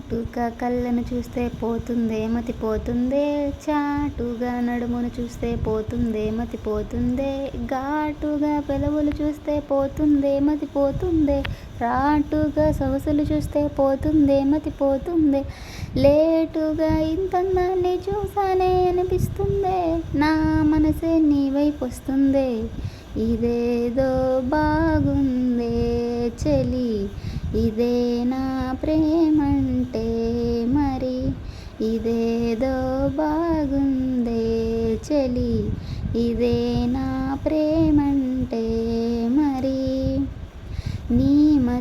చాటుగా కళ్ళను చూస్తే పోతుందే మతి పోతుందే చాటుగా నడుమును చూస్తే పోతుందే మతి పోతుందే ఘాటుగా పెదవులు చూస్తే పోతుందే మతి పోతుందే రాటుగా సొగసులు చూస్తే పోతుందే మతి పోతుందే లేటుగా ఇంతందాన్ని చూసానే అనిపిస్తుందే నా మనసే నీ వైపు వస్తుందే ఇదేదో బాగుందే చెలి ఇదే నా ప్రేమంటే మరి? ఇదేదో బాగుందే చెలి. ఇదే నా ప్రేమంటే మరి?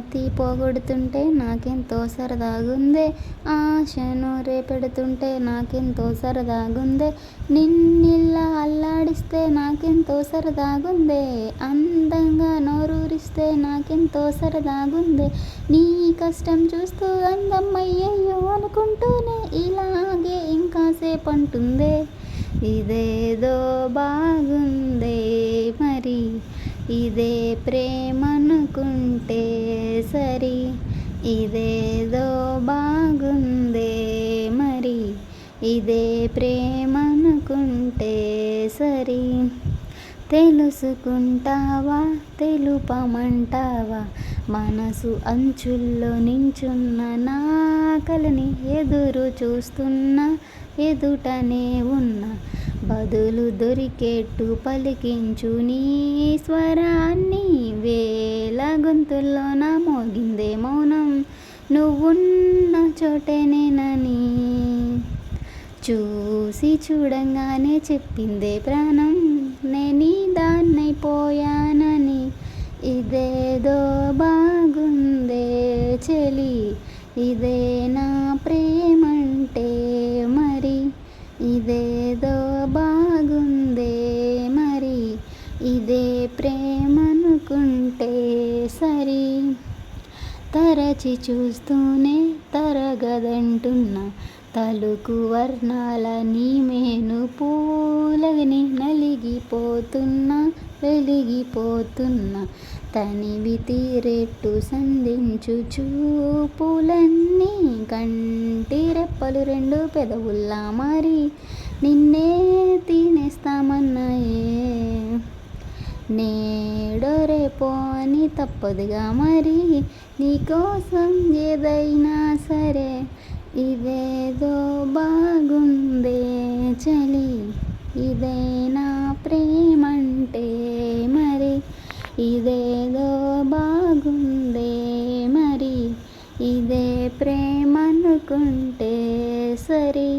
మతి పోగొడుతుంటే నాకెంతో సరదాగుందే. ఆశను రేపెడుతుంటే నాకెంతో సరదాగుందే. నిన్నిల్లా అల్లాడిస్తే నాకెంతో సరదాగుందే. అందంగా నోరూరిస్తే నాకెంతో సరదాగుందే. నీ కష్టం చూస్తూ అందమ్మయ్యయ్యో అనుకుంటూనే ఇలాగే ఇంకాసేపు అంటుందే ఇదేదో బాగుందే మరి. ఇదే ప్రేమనుకుంటే అనుకుంటే ఇదేదో బాగుందే మరి ఇదే ప్రేమనుకుంటే సరి. తెలుసుకుంటావా తెలుపమంటావా మనసు అంచుల్లో నించున్న నా కలని ఎదురు చూస్తున్న ఎదుటనే ఉన్న బదులు దొరికేట్టు పలికించు నీ స్వరాన్ని వేల గొంతుల్లోన నా మోగిందేమో నువ్వున్న చోటేనేనని చూసి చూడంగానే చెప్పిందే ప్రాణం. నేనీ దాన్నైపోయానని ఇదేదో బాగుందే చెలి. ఇదే నా ప్రేమంటే మరి ఇదేదో బాగుందే మరి ఇదే ప్రేమనుకుంటే సరి. తరచి చూస్తూనే తరగదంటున్నా. తలుకు వర్ణాల నీ మేను పూలని నలిగిపోతున్నా వెలిగిపోతున్నా. తనివి తీరెట్టు సంధించు చూపులన్నీ కంటి రెప్పలు రెండు పెదవుల్లా మరి నిన్నే తినేస్తామన్నాయే. నే పోని తప్పదుగా మరి నీకోసం ఏదైనా సరే. ఇదేదో బాగుందే చలి ఇదేనా ప్రేమంటే మరి. ఇదేదో బాగుందే మరి ఇదే ప్రేమనుకుంటే సరే.